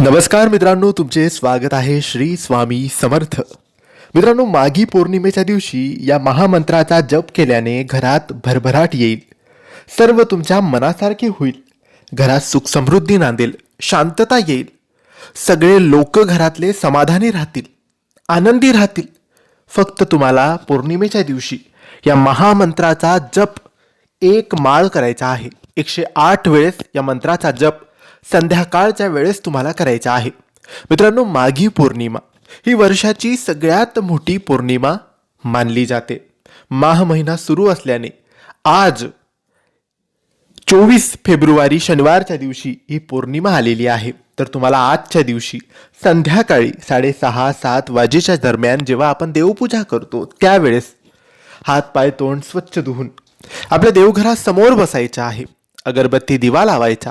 नमस्कार मित्रांनो तुमचे स्वागत आहे श्री स्वामी समर्थ. मित्रांनो माघी पौर्णिमेच्या दिवशी या महामंत्राचा जप केल्याने घरात भरभराट येईल. सर्व तुमच्या मनासारखे होईल. घरात सुख समृद्धी नांदेल शांतता येईल. सगळे लोक घरातले समाधानी राहतील आनंदी राहतील. फक्त तुम्हाला पौर्णिमेच्या दिवशी या महामंत्राचा जप एक माळ करायचा आहे. एकशे आठ वेळेस या मंत्राचा जप संध्याकाळच्या वेळेस तुम्हाला करायचा आहे. मित्रांनो माघी पौर्णिमा. ही वर्षाची सगळ्यात मोठी पौर्णिमा मानली जाते. माह महिना सुरू असल्याने आज चोवीस फेब्रुवारी शनिवारच्या दिवशी ही पौर्णिमा आलेली आहे. तर तुम्हाला आजच्या दिवशी संध्याकाळी साडेसहा सात वाजेच्या दरम्यान जेव्हा आपण देवपूजा करतो त्यावेळेस हात पाय तोंड स्वच्छ धुवून आपल्या देवघरासमोर बसायचं आहे. अगरबत्ती दिवा लावायचा.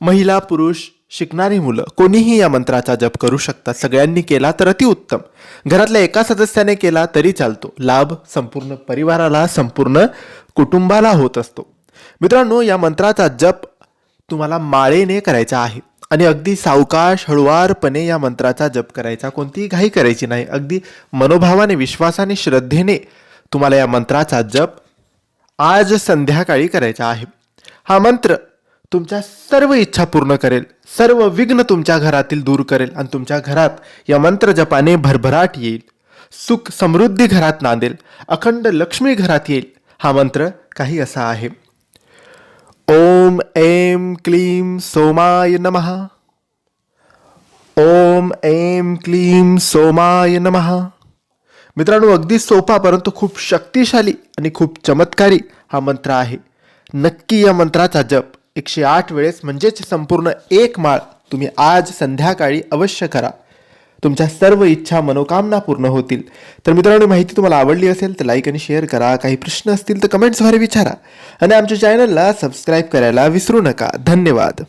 महिला पुरुष शिकणारी मुलं कोणीही या मंत्राचा जप करू शकतात. सगळ्यांनी केला तर अतिउत्तम घरातल्या एका सदस्याने केला तरी चालतो. लाभ संपूर्ण परिवाराला संपूर्ण कुटुंबाला होत असतो. मित्रांनो या मंत्राचा जप तुम्हाला माळेने करायचा आहे. आणि अगदी सावकाश हळुवारपणे या मंत्राचा जप करायचा. कोणतीही घाई करायची नाही. अगदी मनोभावाने विश्वासाने श्रद्धेने तुम्हाला या मंत्राचा जप आज संध्याकाळी करायचा आहे. हा मंत्र तुमच्या सर्व इच्छा पूर्ण करेल सर्व विघ्न तुमच्या घरातील दूर करेल आणि तुमच्या घरात या मंत्र जपाने भरभराट येईल. सुख समृद्धी घरात नांदेल अखंड लक्ष्मी घरात येईल. हा मंत्र काही असा आहे. ओम ऐं क्लीं सोमाय नम. ओम ऐं क्लीं सोमाय नम. मित्रांनो अगदी सोपा परंतु खूप शक्तिशाली आणि खूप चमत्कारी हा मंत्र आहे. नक्की या मंत्राचा जप. एकशे आठ वेळेस म्हणजेच संपूर्ण एक माळ तुम्ही आज संध्याकाळी अवश्य करा. तुमच्या सर्व इच्छा मनोकामना पूर्ण होतील. तर मित्रांनो माहिती तुम्हाला आवडली असेल तर लाईक आणि शेअर करा. काही प्रश्न असतील तर कमेंट्सद्वारे विचारा. आणि आमच्या चॅनलला सबस्क्राईब करायला विसरू नका. धन्यवाद.